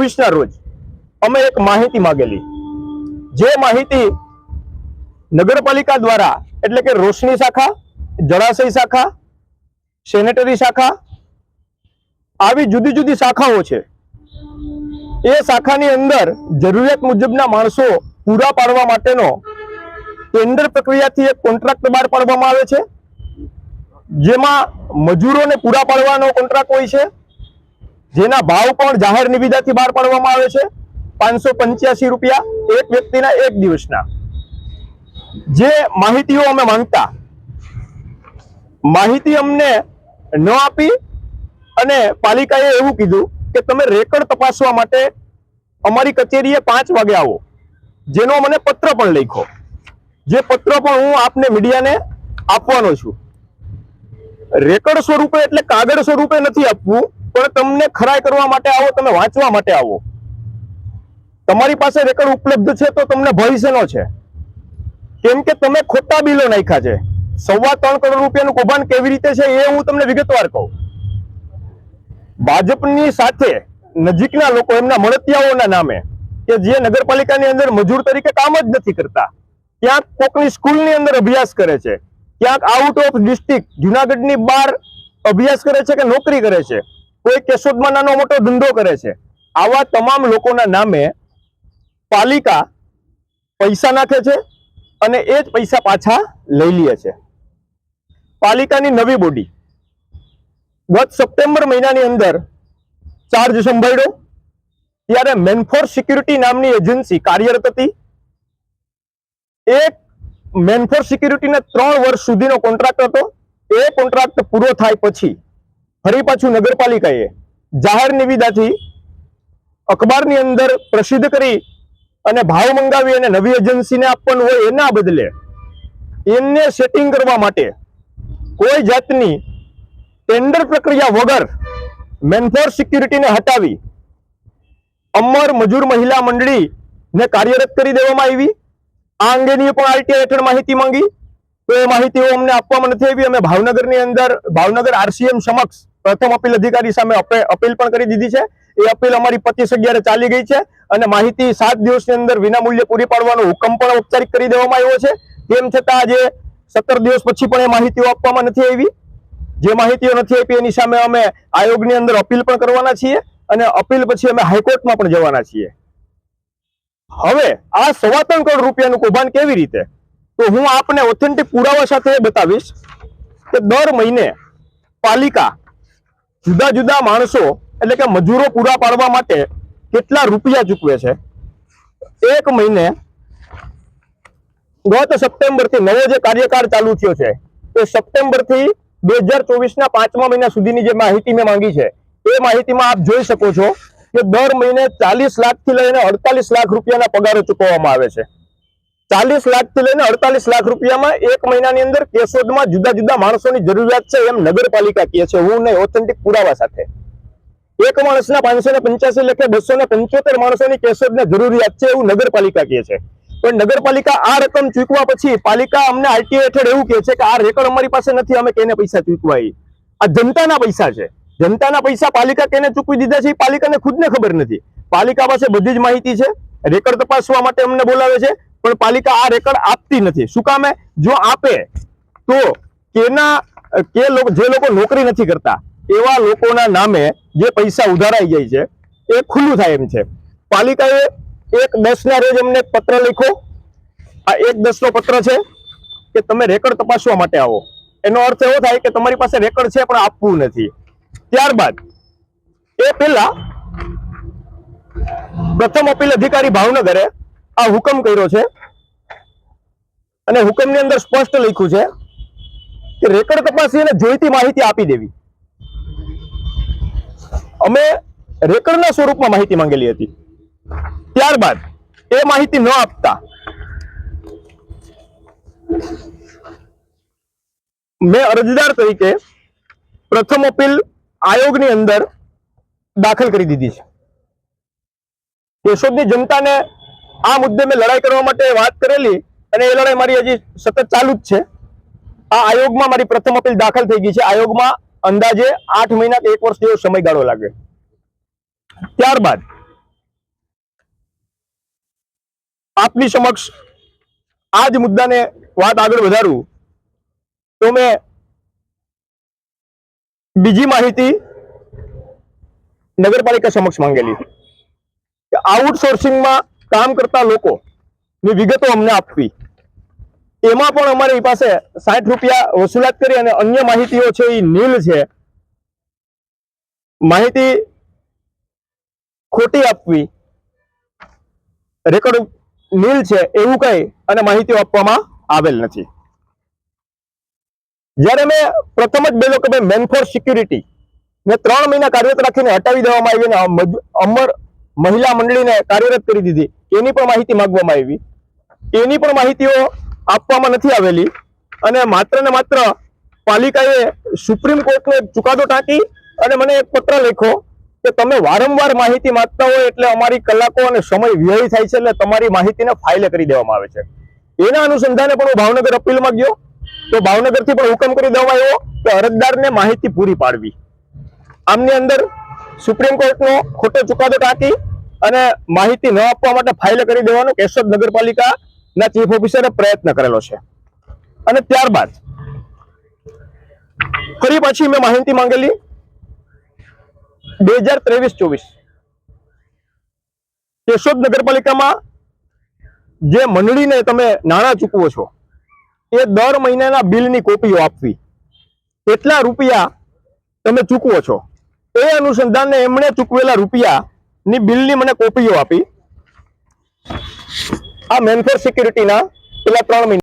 ચોવીસના રોજ અમે એક માહિતી માંગેલી. જે માહિતી નગરપાલિકા દ્વારા, એટલે કે રોશની શાખા, જળાશય શાખા, સેનેટરી શાખા, આવી જુદી જુદી શાખાઓ છે. એ શાખાની અંદર જરૂરિયાત મુજબના માણસો પૂરા પાડવા માટેનો ટેન્ડર પ્રક્રિયાથી એક કોન્ટ્રાક્ટ બહાર પાડવામાં આવે છે. જેમાં મજૂરોને પૂરા પાડવાનો કોન્ટ્રાક્ટ હોય છે. જેના ભાવ પણ જાહેર નિવેદાથી બહાર પાડવામાં આવે છે? પાંચસો પંચ્યાસી રૂપિયા એક વ્યક્તિના એક દિવસના. જે માહિતીઓ અમે માંગતા, માહિતી અમને ન આપી અને પાલિકાએ એવું કીધું કે તમે રેકર્ડ તપાસવા માટે અમારી કચેરીએ પાંચ વાગે આવો, જેનો મને પત્ર પણ લખ્યો. જે પત્ર પણ હું આપને મીડિયાને આપવાનો છું. રેકર્ડ સ્વરૂપે એટલે કાગળ સ્વરૂપે નથી આપવું પણ તમને ખરાઈ કરવા માટે આવો, તમે વાંચવા માટે આવો. તમારી પાસે રેકર્ડ ઉપલબ્ધ છે તો તમને ભવિષ્યનો છે. કેમ કે તમે ખોટા બિલો નાખ્યા છે. સવા ત્રણ કરોડ રૂપિયાનું કૌભાંડ કેવી રીતે છે એ હું તમને વિગતવાર કહું. ભાજપની સાથે નજીકના લોકો, એમના મળતિયાઓના નામે, કે જે નગરપાલિકાની અંદર મજૂર તરીકે કામ જ નથી કરતા, ક્યાંક કોકની સ્કૂલની અંદર અભ્યાસ કરે છે, ક્યાંક આઉટ ઓફ ડિસ્ટ્રિક્ટ જુનાગઢની બહાર અભ્યાસ કરે છે કે નોકરી કરે છે કોઈ કેશોદમાં નાનો મોટો ધંધો કરે છે. આવા તમામ લોકોના નામે પાલિકા પૈસા નાખે છે અને એ જ પૈસા પાછા લઈ લે છે. પાલિકાની નવી બોડી. ગત સપ્ટેમ્બર મહિનાની અંદર ચાર્જ સંભાળ્યો. ત્યારે મેનફોર સિક્યુરિટી નામની એજન્સી કાર્યરત હતી. એક મેનફોર સિક્યુરિટીને ત્રણ વર્ષ સુધીનો કોન્ટ્રાક્ટ હતો. એ કોન્ટ્રાક્ટ પૂરો થાય પછી ફરી પાછું નગરપાલિકાએ જાહેર નિવિદાથી અખબારની અંદર પ્રસિદ્ધ કરી અને ભાવ મંગાવી અને નવી એજન્સીને આપવાનું હોય એના બદલે એમને સેટિંગ કરવા માટે કોઈ જાતની ટેન્ડર પ્રક્રિયા વગર મેનફોર સિક્યુરિટીને હટાવી અમર મજૂર મહિલા મંડળીને કાર્યરત કરી દેવામાં આવી. આ અંગેની પણ આરટીઆઈ હેઠળ માહિતી માંગી. તો એ માહિતીઓ અમને આપવામાં નથી આવી. અમે ભાવનગરની અંદર, ભાવનગર આરસીએમ સમક્ષ પ્રથમ અપીલ અધિકારી સામે અપે- અપીલ પણ કરી દીધી છે. એ અપીલ અમારી પચીસ અગિયારે ચાલી ગઈ છે અને માહિતી સાત દિવસની અંદર વિનામૂલ્યે પૂરી પાડવાનો હુકમ પણ ઔપચારિક કરી દેવામાં આવ્યો છે. તેમ છતાં આજે સત્તર દિવસ પછી પણ એ માહિતીઓ આપવામાં નથી આવી. જે માહિતીઓ નથી આપી એની સામે અમે આયોગની અંદર અપીલ પણ કરવાના છીએ અને અપીલ પછી અમે હાઈકોર્ટમાં પણ જવાના છીએ. હવે આ સવા ત્રણ કરોડ રૂપિયાનું કૌભાંડ કેવી રીતે? તો હું આપને ઓથેન્ટિક પુરાવા સાથે બતાવીશ કે દર મહિને પાલિકા જુદા જુદા માણસો, એટલે કે મજૂરો પૂરા પાડવા માટે કેટલા રૂપિયા ચૂકવે છે? એક મહિને ગત સપ્ટેમ્બરથી નવો જે કાર્યકાળ ચાલુ થયો છે, એ સપ્ટેમ્બરથી બે હજાર ચોવીસના પાંચમા મહિના સુધીની જે માહિતી મેં માંગી છે, એ માહિતીમાં આપ જોઈ શકો છો કે દર મહિને ચાલીસ લાખથી લઈને અડતાલીસ લાખ રૂપિયાના પગારો ચૂકવવામાં આવે છે. ચાલીસ લાખથી લઈને અડતાલીસ લાખ રૂપિયામાં એક મહિનાની અંદર કેશોદમાં જુદા જુદા માણસોની જરૂરિયાત છે એમ નગરપાલિકા કહે છે. હું નહીં ઓથેન્ટિક પુરાવા સાથે. એક માણસના પાંચસો ને પંચ્યાસી લખે, બસો ને પંચોતેર માણસોની કેશોદને જરૂરિયાત છે એવું નગરપાલિકા કહે છે. પણ નગરપાલિકા આ રકમ ચૂકવા પછી પાલિકા અમને આરટીઓ હેઠળ એવું કહે છે કે આ રેકર્ડ અમારી પાસે નથી, અમે કેને પૈસા ચૂકવા આ જનતાના પૈસા છે. જનતાના પૈસા પાલિકા કેને ચૂકવી દીધા છે એ પાલિકાને ખુદને ખબર નથી. પાલિકા પાસે બધી જ માહિતી છે. રેકર્ડ તપાસવા માટે અમને બોલાવે છે. પણ પાલિકા આ રેકર્ડ આપતી નથી. શું કામે જો આપે, તો કેના, કે જે લોકો નોકરી નથી કરતા, એવા લોકોના નામે જે પૈસા ઉધારાઈ જાય છે, એ ખુલ્લું થાય એમ છે. પાલિકાએ એક દસના રોજ અમને પત્ર લખો આ એક દસનો પત્ર છે કે તમે રેકર્ડ તપાસવા માટે આવો. એનો અર્થ એવો થાય કે તમારી પાસે રેકર્ડ છે, પણ આપવું નથી. ત્યારબાદ, એ પહેલા પ્રથમ અપીલ અધિકારી ભાવનગરે આ હુકમ કર્યો છે. અને હુકમની અંદર સ્પષ્ટ લખ્યું છે કે રેકર્ડ તપાસી અને જોઈતી માહિતી આપી દેવી. અમે રેકર્ડના સ્વરૂપમાં માહિતી માંગેલી હતી. ત્યારબાદ એ માહિતી ન આપતા મેં અરજદાર તરીકે પ્રથમ અપીલ આયોગની અંદર દાખલ કરી દીધી છે. કેશોદની જનતાને આ મુદ્દે મેં લડાઈ કરવા માટે વાત કરેલી અને એ લડાઈ મારી હજી સતત ચાલુ જ છે. આ આયોગમાં મારી પ્રથમ અપીલ દાખલ થઈ ગઈ છે. આયોગમાં અંદાજે આઠ મહિના કે એક વર્ષ જેવો સમયગાળો લાગે. ત્યારબાદ આપની સમક્ષ આ જ મુદ્દાને વાત આગળ વધારું તો મેં બીજી માહિતી નગરપાલિકા સમક્ષ માંગેલી. કે આઉટસોર્સિંગમાં કામ કરતા લોકો ની વિગતો અમને આપવી. એમાં પણ અમારી પાસે સાઠ રૂપિયા વસૂલાત કરી અને અન્ય માહિતીઓ છે એ નીલ છે. માહિતી ખોટી આપવી. રેકોર્ડ નીલ છે એવું કઈ અને માહિતીઓ આપવામાં આવેલ નથી. જ્યારે મેં પ્રથમ જ બેલો કે ભાઈ ફોર સિક્યુરિટી ને ત્રણ મહિના કાર્યરત રાખીને હટાવી દેવામાં આવી અમર મહિલા મંડળીને કાર્યરત કરી દીધી. એની પણ માહિતી માંગવામાં આવી. એની પણ માહિતીઓ આપવામાં નથી આવેલી. અને માત્ર ને માત્ર પાલિકાએ સુપ્રીમ કોર્ટનો ચુકાદો ટાંકી અને મને એક પત્ર લખ્યો કે તમે વારંવાર માહિતી માંગતા હોય એટલે અમારી કલાકો અને સમય વ્યય થાય છે એટલે તમારી માહિતીને ફાઇલે કરી દેવામાં આવે છે. એના અનુસંધાને પણ હું ભાવનગર અપીલમાં ગયો. તો ભાવનગરથી પણ હુકમ કરી દેવામાં આવ્યો કે અરજદારને માહિતી પૂરી પાડવી. આમની અંદર સુપ્રીમ કોર્ટનો ખોટો ચુકાદો ટાંકી અને માહિતી ન આપવા માટે ફાઇલ કરી દેવાનો કેશોદ નગરપાલિકાના ચીફ ઓફિસરે પ્રયત્ન કરેલો છે. અને ત્યારબાદ ફરી પાછી મેં માહિતી માંગેલી. બે હજાર ત્રેવીસ ચોવીસ કેશોદ નગરપાલિકામાં જે મંડળીને તમે નાણાં ચૂકવો છો, એ દર મહિનાના બિલની કોપીઓ આપવી. કેટલા રૂપિયા તમે ચૂકવો છો. એ અનુસંધાને એમણે ચૂકવેલા રૂપિયાની બિલની મને કોપીઓ આપી. આ મેન સિક્યુરિટી સિક્યુરિટીના પેલા ત્રણ